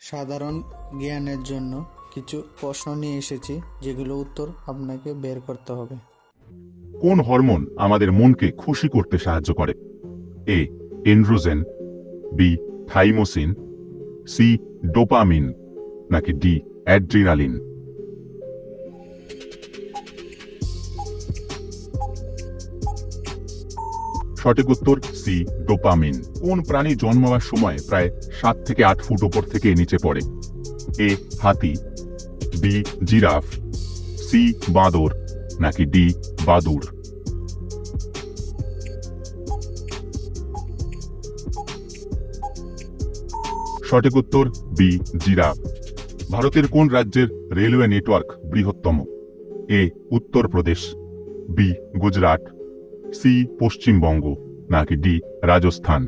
সাধারণ জ্ঞানের জন্য কিছু প্রশ্ন নিয়ে এসেছি, যেগুলো উত্তর আপনাকে বের করতে হবে। কোন হরমোন আমাদের মনকে খুশি করতে সাহায্য করে? A, androgen, B, thymosin, C, dopamine, নাকি ডি, অ্যাড্রিনালিন? সঠিক উত্তর সি ডোপামিন। কোন প্রাণী জন্মাবার সময় প্রায় সাত থেকে আট ফুট ওপর থেকে নিচে পড়ে? এ হাতি বি জিরাফ সি বাঁদর, নাকি ডি বাদুড় সঠিক উত্তর বি জিরাফ। ভারতের কোন রাজ্যের রেলওয়ে নেটওয়ার্ক বৃহত্তম? A Uttar Pradesh B Gujarat C Paschimbanga নাকি ডি রাজস্থান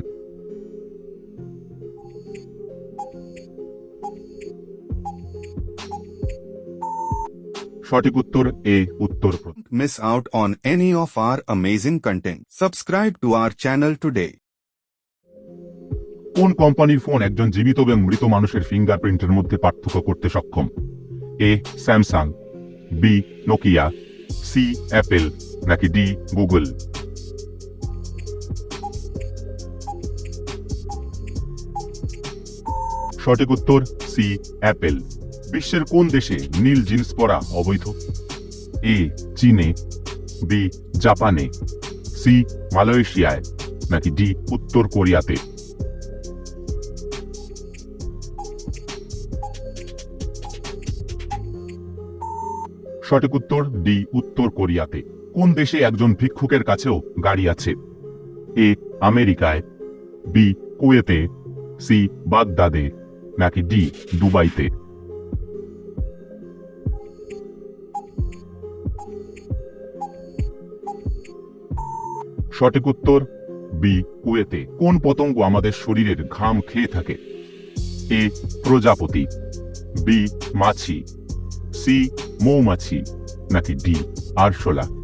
সঠিক উত্তর A Uttar Pradesh miss out on any of our amazing content. Subscribe to our channel today. কোন কোম্পানির ফোন একজন জীবিত এবং মৃত মানুষের ফিঙ্গারপ্রিন্টের মধ্যে পার্থক্য করতে সক্ষম A Samsung B Nokia C Apple নাকি ডি গুগল সঠিক উত্তর, সি, অ্যাপেল। বিশ্বের কোন দেশে নীল জিন্স পরা অবৈধ? এ, চীনে, বি, জাপানে, সি, মালয়েশিয়ায়, নাকি ডি, উত্তর কোরিয়াতে? সঠিক উত্তর, ডি, উত্তর কোরিয়াতে। কোন দেশে একজন ভিক্ষুকের কাছেও গাড়ি আছে? এ, আমেরিকায়, বি, কুয়েতে, সি, বাগদাদে নাকি ডি, দুবাইতে? সঠিক উত্তর, বি, কুয়েতে। কোন পতঙ্গ আমাদের শরীরের ঘাম খেয়ে থাকে? এ, প্রজাপতি। বি, মাছি। সি, মৌমাছি। নাকি ডি, আরশোলা।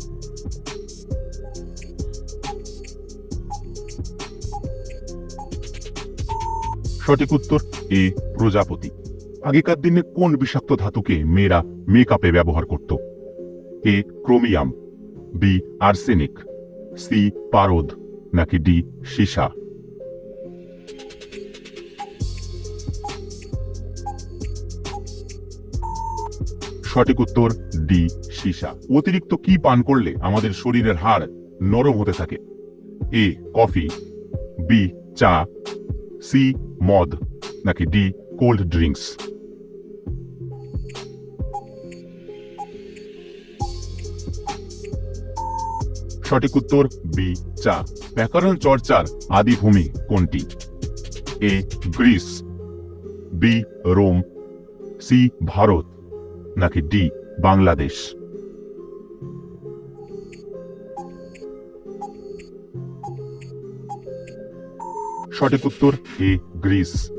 সঠিক উত্তর, এ, প্রজাপতি। আগেকার দিনে কোন বিষাক্ত ধাতুকে মেয়েরা মেকআপে ব্যবহার করত? A, chromium, B, arsenic, C, পারদ, নাকি ডি, সীসা। সঠিক উত্তর, ডি, সীসা। অতিরিক্ত কি পান করলে আমাদের শরীরের হাড় নরম হতে থাকে? এ, কফি, বি, চা সি মদ নাকি ডি কোল্ড ড্রিঙ্কস সঠিক উত্তর বি চা। ব্যাকরণ চর্চার আদিভূমি কোনটি? A Greece. B Rome. C Bharat. নাকি ডি বাংলাদেশ? সঠিক উত্তর এ গ্রিস।